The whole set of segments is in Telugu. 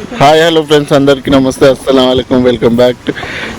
హాయ్ హలో ఫ్రెండ్స్ అందరికీ నమస్తే అస్సలం అయికం welcome back to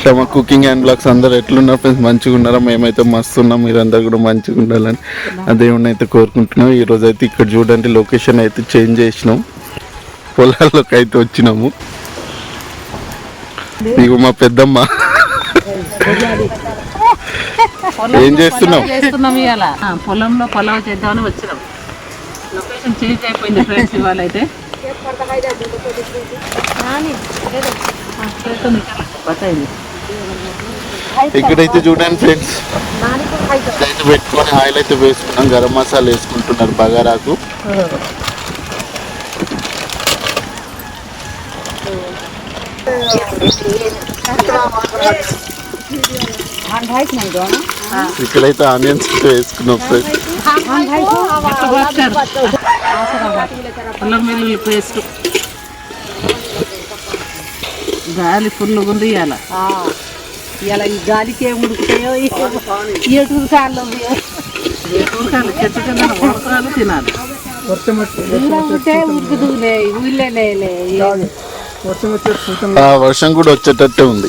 Shama cooking and blogs. అందరు ఎట్లున్నారు ఫ్రెండ్స్ మంచిగా ఉన్నారా? మేమైతే మస్తు ఉన్నాం మీరందరూ కూడా మంచిగా ఉండాలని ఆ దేవుడిని అయితే కోరుకుంటున్నాం. ఈరోజు అయితే ఇక్కడ చూడండి లొకేషన్ అయితే చేంజ్ చేసినాం. పొలాల్లోకి అయితే వచ్చినాము. ఇగో మా పెద్దమ్మ. ఏం చేస్తున్నావు? చేస్తున్నాం పొలంలో పొలం చేద్దామని వచ్చినాం. లొకేషన్ చేంజ్ అయిపోయింది ఫ్రెండ్స్ ఇవాళ అయితే. ఇక్కడైతే చూడండి ఫ్రెండ్స్. అయితే పెట్టుకొని ఆయిల్ అయితే వేసుకున్నాం గరం మసాలా వేసుకుంటున్నారు బగారాకు. ఇక్కడైతే ఆనియన్స్ వేసుకున్నాం ఫ్రెండ్స్. అల్లం వెల్లుల్లి పేస్ట్ గాలి ఫుల్ ఉంది ఇవాళ ఇలా ఈ గాలికి ఏం ఉడుకుతాయో ఎటు కాళ్ళు కూరగాయలు చెట్టు కింద కూరగాయలు తినాలి. ఉంటే ఉరుకుదులే ఊళ్ళేలే ఆ వర్షం కూడా వచ్చేటట్టే ఉంది.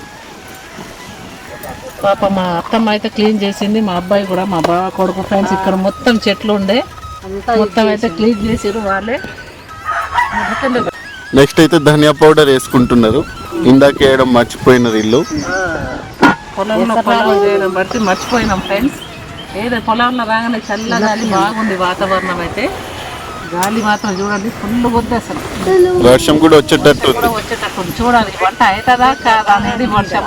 పాప మా అత్తమ్మ అయితే క్లీన్ చేసింది మా అబ్బాయి కూడా మా బావ కొడుకు ఫ్రెండ్స్ ఇక్కడ మొత్తం చెట్లు ఉండే. మొత్తం అయితే క్లీన్ చేసిరు వాళ్ళే. నెక్స్ట్ అయితే ధనియా పౌడర్ వేసుకుంటున్నారు. ఇందాక వేయడం మర్చిపోయినారు ఇల్లు. పొలంలో పొలం చేయడం బట్టి మర్చిపోయినాం ఫ్రెండ్స్. ఏదో పొలంలో రాగానే చల్ల గాలి బాగుంది వాతావరణం అయితే. గాలి మాత్రం చూడండి ఫుల్ ఉంది అసలు. వర్షం కూడా వచ్చేటట్టు వచ్చేటట్టు చూడాలి వంట అవుతుందా కాదా అనేది వర్షం.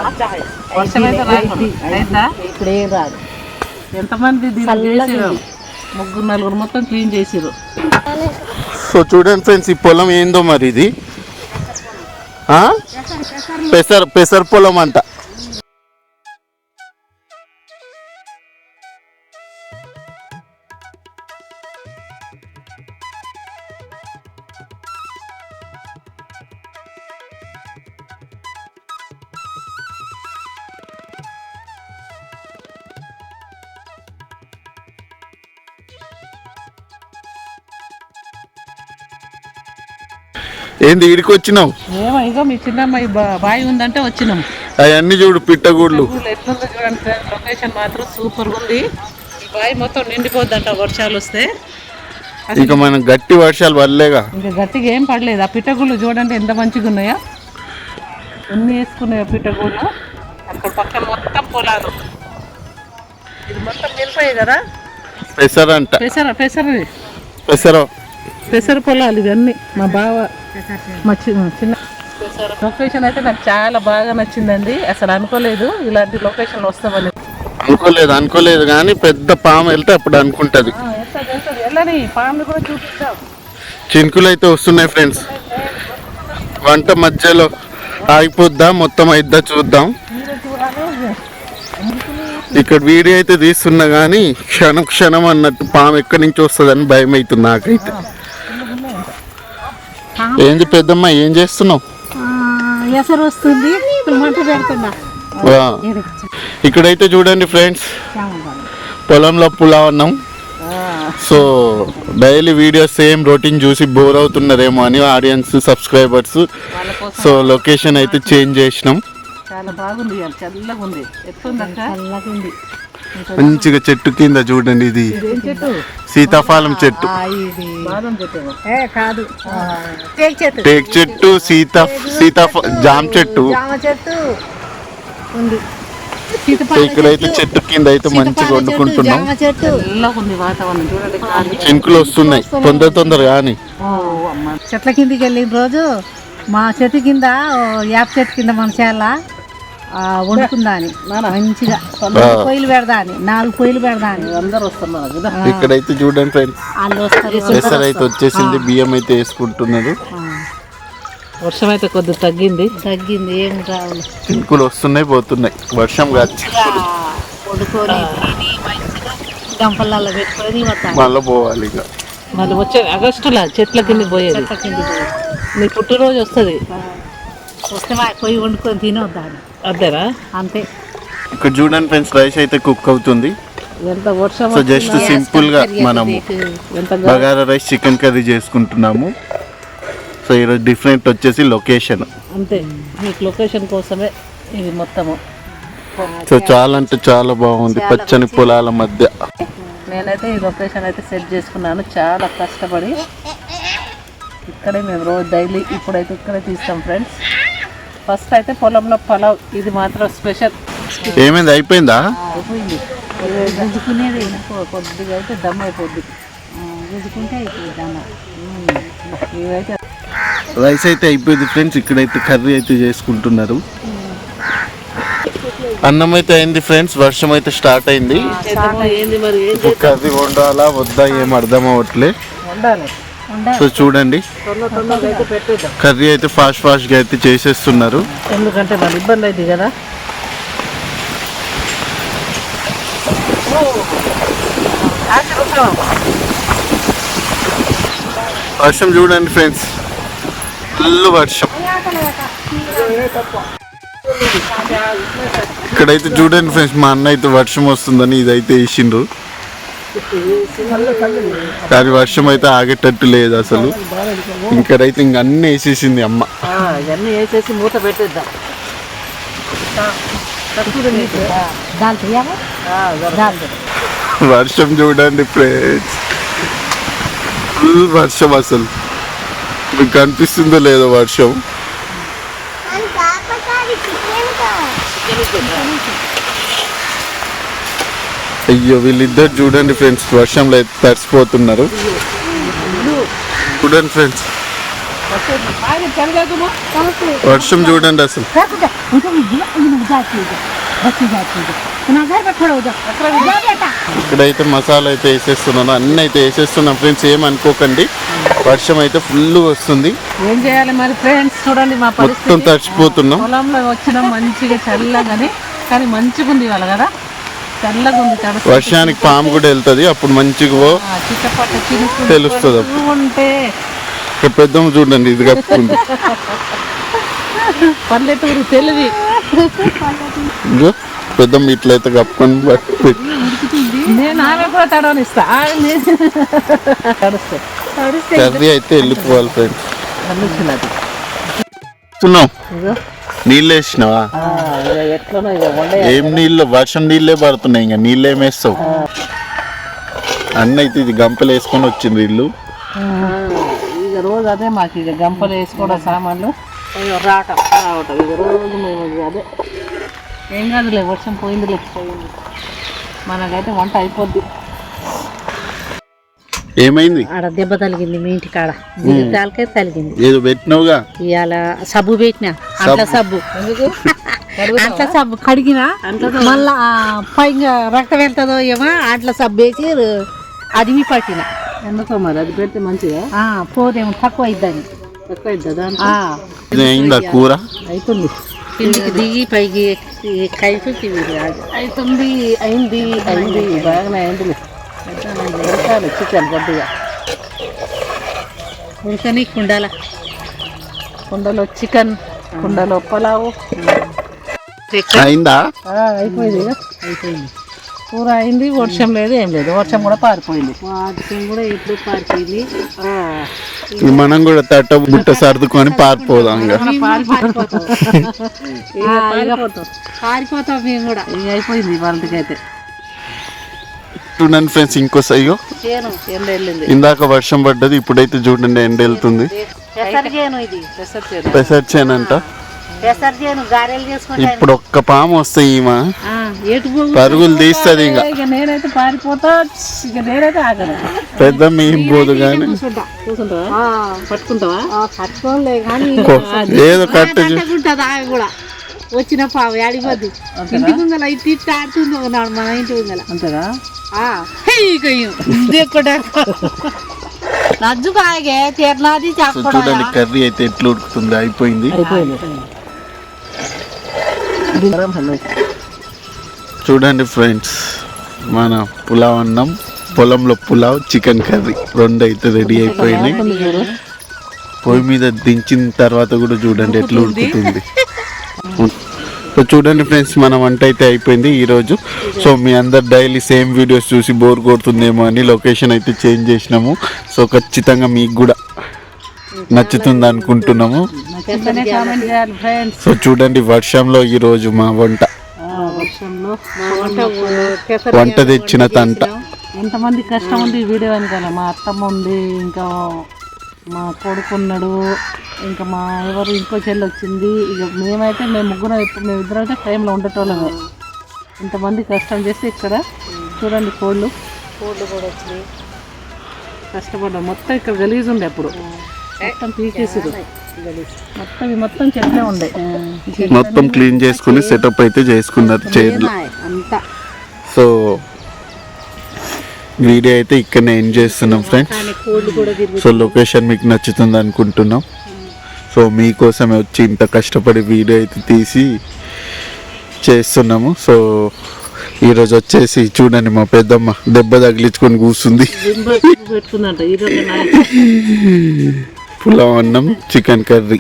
వర్షం అయితే అవుతా ఇప్పుడు రాదు. ఎంతమంది ముగ్గురు నలుగురు మొత్తం క్లీన్ చేసిరు సో చూడండి ఫ్రెండ్స్ ఈ పొలం ఏందో మరి ఇది? ఆ? పెసర పెసర పొలం అంట. ఏంది ఈడికి వచ్చినావు? ఏమో ఇగో మీ చిన్నమ్మాయి బా- బావి ఉందంటే వచ్చినాం. అవన్నీ చూడు పిట్టగూడ్లు. ఊళ్ళో ఎట్లుందో చూడండి ఫ్రెండ్స్ లొకేషన్ మాత్రం సూపర్ ఉంది. ఈ బావి మొత్తం నిండిపోద్దంట వర్షాలు వస్తే. ఇక మనం గట్టి వర్షాలు పడలేగా. ఇంకా గట్టిగా ఏం పడలేదు. ఆ పిట్టగుళ్ళు చూడండి ఎంత మంచిగా ఉన్నాయో. ఎన్ని వేసుకున్నాయో పిట్టగుళ్ళు అక్కడ పక్కన మొత్తం పొలాలు. ఇది మొత్తం నిలిపోయాయి కదా? పెసర అంట పెసర పెసరది. పెసర. పెసర పొలాలు ఇవన్నీ. మా బావ మా చిన్న లొకేషన్ అయితే నాకు చాలా బాగా నచ్చిందండి. అసలు అనుకోలేదు ఇలాంటి లొకేషన్ వస్తామని. అనుకోలేదు అనుకోలేదు కానీ పెద్ద పాము వెళ్తే అప్పుడు అనుకుంటది. చినుకులు అయితే వస్తున్నాయి ఫ్రెండ్స్. వంట మధ్యలో ఆగిపోద్దా మొత్తం అయిద్దా చూద్దాం. ఇక్కడ వీడియో అయితే తీస్తున్నా కానీ క్షణం క్షణం అన్నట్టు పాము ఎక్కడి నుంచి వస్తుందని భయం అవుతుంది నాకైతే. ఏంది పెద్దమ్మ ఏం చేస్తున్నావు. ఇక్కడైతే చూడండి ఫ్రెండ్స్ పొలంలో పులా ఉన్నాం so daily videos same routine చూసి బోర్ అవుతున్నారేమో అని ఆడియన్స్ సబ్స్క్రైబర్స్ సో లొకేషన్ అయితే చేంజ్ చేసినాం. చాలా బాగుంది చల్లగా ఉంది. ఎట్లుందక్క? మంచిగా చెట్టు కింద చూడండి ఇది. ఏం చెట్టు? సీతాఫలం చెట్టు. ఆ, ఇది. బాదం చెట్టు ఏ కాదు. తేక్ చెట్టు. టేక్ చెట్టు సీతా సీతాఫ జామ చెట్టు. జామ చెట్టు ఉంది. సో ఇక్కడైతే చెట్టు. కింద అయితే మంచిగా వండుకుంటున్నాం. జామ చెట్టు. చల్లగా ఉంది వాతావరణం చూడండి గాలి. చినుకులు వస్తున్నాయి. తొందర తొందర కానీ ఓ అమ్మ. చెట్ల కిందికి వెళ్ళిన రోజు మా చెట్టు కింద యాప్ చెట్టు కింద మన చేల వండుకుందా అని మంచిగా. తొమ్మిది పొయ్యిలు పెడదా అని నాలుగు పొయ్యిలు పెడదా అని అందరు వస్తున్నారు కదా? ఇక్కడైతే చూడండి ఫ్రెండ్స్ పెసర్ అయితే వచ్చేసింది బియ్యం అయితే వేసుకుంటున్నారు ఆ, వర్షం అయితే కొద్దిగా తగ్గింది. తగ్గింది ఏం రావాలి చినుకులు వస్తున్నాయి పోతున్నాయి. వర్షం కాదు. వండుకొని గంపలలో పెట్టుకొని మళ్ళీ పోవాలి ఇక. మళ్ళీ వచ్చే ఆగస్టులో చెట్ల కింద పోయేది. చెట్ల పోయి. నీ పుట్టినరోజు వస్తుంది. వస్తే మా పొయ్యి వండుకొని తినొద్దాని. అంతేనా? అంతే. ఇక్కడ చూడండి ఫ్రెండ్స్ రైస్ అయితే కుక్ అవుతుంది. ఎంత వర్షం సో జస్ట్ సింపుల్గా మనము ఎంత బగారా రైస్ చికెన్ కర్రీ చేసుకుంటున్నాము. సో ఈరోజు డిఫరెంట్ వచ్చేసి లొకేషన్. అంతే. మీకు లొకేషన్ కోసమే ఇది మొత్తము. సో చాలా అంటే చాలా బాగుంది పచ్చని పొలాల మధ్య. నేనైతే ఈ లొకేషన్ అయితే సెట్ చేసుకున్నాను చాలా కష్టపడి. ఇక్కడే మేము రోజు డైలీ ఇప్పుడైతే ఇక్కడే తీస్తాం ఫ్రెండ్స్. ఫస్ట్ అయితే పొలంలో పలావ్ ఇది మాత్రం స్పెషల్. ఏమైంది? అయిపోయిందా? అయిపోయింది. గుంజుకునేది కొద్దిగా అయితే దమ్ అయిపోద్ది. గుంజుకుంటే అయిపోయింది అన్న ఇవైతే రైస్ అయితే అయిపోయింది ఫ్రెండ్స్. ఇక్కడైతే కర్రీ అయితే చేసుకుంటున్నారు. అన్నం అయితే అయింది ఫ్రెండ్స్. వర్షం అయితే స్టార్ట్ అయింది. కర్రీ వండాలా? వద్దా? ఏం అర్థం అవ్వట్లే. సో చూడండి. కర్రీ అయితే ఫాస్ట్ ఫాస్ట్గా అయితే చేసేస్తున్నారు. ఎందుకంటే మన ఇబ్బంది అయింది కదా. వర్షం చూడండి ఫ్రెండ్స్. ఫుల్ వర్షం. ఇక్కడైతే చూడండి ఫ్రెండ్స్ మా అన్న అయితే వర్షం వస్తుందని ఇదైతే వేసిండ్రు. కానీ వర్షం అయితే ఆగేటట్టు లేదు అసలు. ఇక్కడైతే ఇంక అన్ని వేసేసింది అమ్మ. ఆ, ఇవన్నీ వేసేసి మూత పెట్టేద్దాం. వర్షం చూడండి ఫ్రెండ్స్. ఫుల్ వర్షం అసలు. మీకు కనిపిస్తుందో లేదో వర్షం. అయ్యో వీళ్ళిద్దరు చూడండి ఫ్రెండ్స్ వర్షంలో అయితే తడిసిపోతున్నారు. చూడండి ఫ్రెండ్స్. వర్షం చూడండి అసలు. ఇక్కడైతే మసాలా అయితే వేసేస్తున్నాను అన్నీ అయితే వేసేస్తున్నాం ఫ్రెండ్స్ ఏమనుకోకండి వర్షం అయితే ఫుల్ వస్తుంది. ఏం చేయాలి మరి ఫ్రెండ్స్? చూడండి మా మొత్తం తడిచిపోతున్నాం పొలంలో వచ్చిన మంచిగా చల్లగానే కానీ మంచిగా ఉంది వాళ్ళ కదా. వర్షానికి పాము కూడా వెళ్తుంది అప్పుడు మంచిగా చిట్టపట్ట తెలుస్తుంది ఉంటే ఇక్కడ పెద్దమ్మ చూడండి ఇది కప్పుకుంది పల్లెటూరు తెలివి. పెద్దమ్మ ఇట్లయితే కప్పుకొని పెట్టి నేను ఆమె కూడా తడవనిస్తా ఆమె నేను తడుస్తా కర్రీ అయితే వెళ్ళిపోవాలి ఫ్రెండ్స్. నీళ్ళు వేసినావా? ఆ, ఏం నీళ్ళు? వర్షం నీళ్ళే పడుతున్నాయి ఇంకా నీళ్ళు ఏం వేస్తావు అన్న అయితే ఇది గంపలు వేసుకొని వచ్చింది ఇల్లు. ఇక రోజు అదే మాకు ఇక గంపలు వేసుకోవడం సామాన్లు. రావటం. రావటం ఇక రోజు మేము ఇక అదే. ఏం కాదులే వర్షం పోయిందిలే. పోయింది మనకైతే వంట అయిపోద్ది. ఏమైంది? ఆడ దెబ్బ తలిగింది మీ ఇంటి కాడ. జీవితాలకే తలిగింది ఏదో పెట్టినావుగా? ఇవాళ సబ్బు పెట్టినా అంట్ల సబ్బు. ఎందుకు? అంట్ల సబ్బు కడిగినా మళ్ళా ఆ, పైగా రక్తం వెళ్తుందో ఏమో అంట్ల సబ్బు వేసి అదిమి పట్టిన. ఎందుకో మరి? అది పెడితే మంచిగా ఆ, పోదేమో తక్కువ అయిద్దని. తక్కువ అయిందా కూర? అవుతుంది కిందికి దిగి పైకి కలిపి అవుతుంది అయింది అయింది బాగానే అయిందిలే ఉడకాలి చికెన్ కొద్దిగా. ఉడకని కుండాల. కుండలో చికెన్ కుండలో పలావు. అయిందా? ఆ, అయిపోయింది. అయిపోయింది. కూర అయింది వర్షం లేదు ఏం లేదు. వర్షం కూడా పారిపోయింది. కూడా ఎప్పుడు పారిపోయింది. మనం కూడా తట్ట బుట్ట సర్దుకొని పారిపోదాం ఇంకా. పారిపోతాం. పారిపోతాం. మేము కూడా. ఇక అయిపోయింది వాళ్ళకైతే చూడండి ఫ్రెండ్స్ ఇంకో సయ్యో చేను ఎండ వెళ్ళింది. ఇందాక వర్షం పడ్డది ఇప్పుడైతే చూడండి ఎండ వెళ్తుంది. పెసర్ చేను ఇది? పెసర్ చేను. పెసర్ చేనంట గారెలు ఇప్పుడు ఒక్క పాము వస్తే ఈమె. ఎటు పోగు పరుగులు తీస్తుంది ఇంకా. ఇక నేనైతే పారిపోతా ఇక నేనైతే ఆగను. పెద్ద మేం పోదు కానీ. పట్టుకుంటావా? పట్టుకోలే కానీ ఏదో కట్టు చూ- ఉంటుంది ఆమె కూడా. వచ్చిన పావు ఆడిపోద్ది ఇంటి ముంగల ఇది తిట్టి ఆడుతుంది ఉన్నాడు మన ఇంటి ముంగల. అంతేనా? ఆ, హే, ఇక ఇయ్యం. ఇది కూడా నజ్జు తీర్నాది చూడండి కర్రీ అయితే ఎట్లా ఉడుకుతుంది? అయిపోయింది. అయిపోయింది. చూడండి ఫ్రెండ్స్ మన పులావ్ అన్నం పొలంలో పులావ్ చికెన్ కర్రీ రెండు అయితే రెడీ అయిపోయినాయి. పొయ్యి మీద దించిన తర్వాత కూడా చూడండి ఎట్లా ఉడుకుతుంది. సో చూడండి ఫ్రెండ్స్ మన వంట అయితే అయిపోయింది ఈరోజు. సో మీ అందరు డైలీ సేమ్ వీడియోస్ చూసి బోర్ కొడుతుందేమో అని లొకేషన్ అయితే చేంజ్ చేసినాము. సో ఖచ్చితంగా మీకు కూడా నచ్చుతుంది అనుకుంటున్నాము. సో చూడండి వర్షంలో ఈరోజు మా వంట. వర్షంలో వంట తెచ్చిన తంట. ఎంతమంది కష్టం ఉంది ఈ వీడియో వెనకాల. మా అత్తమ్మ ఉంది ఇంకా మా కొడుకున్నాడు ఇంకా మా ఎవరు ఇంకో చెల్లి వచ్చింది. ఇక మేమైతే మేము ముగ్గురం ఇప్పుడు మేము ఇద్దరం అయితే ఫ్రేమ్లో ఉండేటోళ్ళమే. ఇంతమంది కష్టం చేస్తే ఇక్కడ చూడండి కోళ్ళు. కోళ్ళు కూడా వచ్చినాయి. కష్టపడ్డాం. మొత్తం ఇక్కడ గలీజ్ ఉండే అప్పుడు. మొత్తం పీకేసారు మొత్తం మొత్తం చెట్లే ఉండే. మొత్తం క్లీన్ చేసుకుని సెటప్ అయితే చేసుకున్నారు చైర్లు. అంతా. సో వీడియో అయితే ఇక్కడనే ఎండ్ చేస్తున్నాం ఫ్రెండ్స్ సో లొకేషన్ మీకు నచ్చుతుంది అనుకుంటున్నాం. సో మీకోసమే వచ్చి ఇంత కష్టపడి వీడియో అయితే తీసి చేస్తున్నాము. సో ఈరోజు వచ్చేసి చూడండి మా పెద్దమ్మ దెబ్బ తగిలించుకొని కూర్చుంది. పులావ్ అన్నం చికెన్ కర్రీ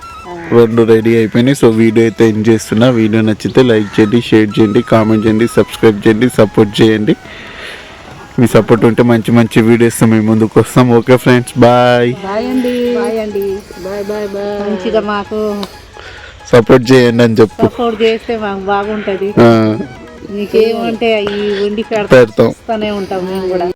రెండు రెడీ అయిపోయినాయి. సో వీడియో అయితే ఎండ్ చేస్తున్నా వీడియో నచ్చితే లైక్ చేయండి షేర్ చేయండి కామెంట్ చేయండి సబ్స్క్రైబ్ చేయండి సపోర్ట్ చేయండి. మీ సపోర్ట్ ఉంటే మంచి మంచి వీడియోస్ మేము ముందుకు వస్తాం. Okay friends bye. మంచిగా మాకు సపోర్ట్ చేయండి అని చెప్పు. సపోర్ట్ చేస్తే మాకు బాగుంటది. ఈ వండి పెడతాం. పెడతానే ఉంటాం మేము కూడా.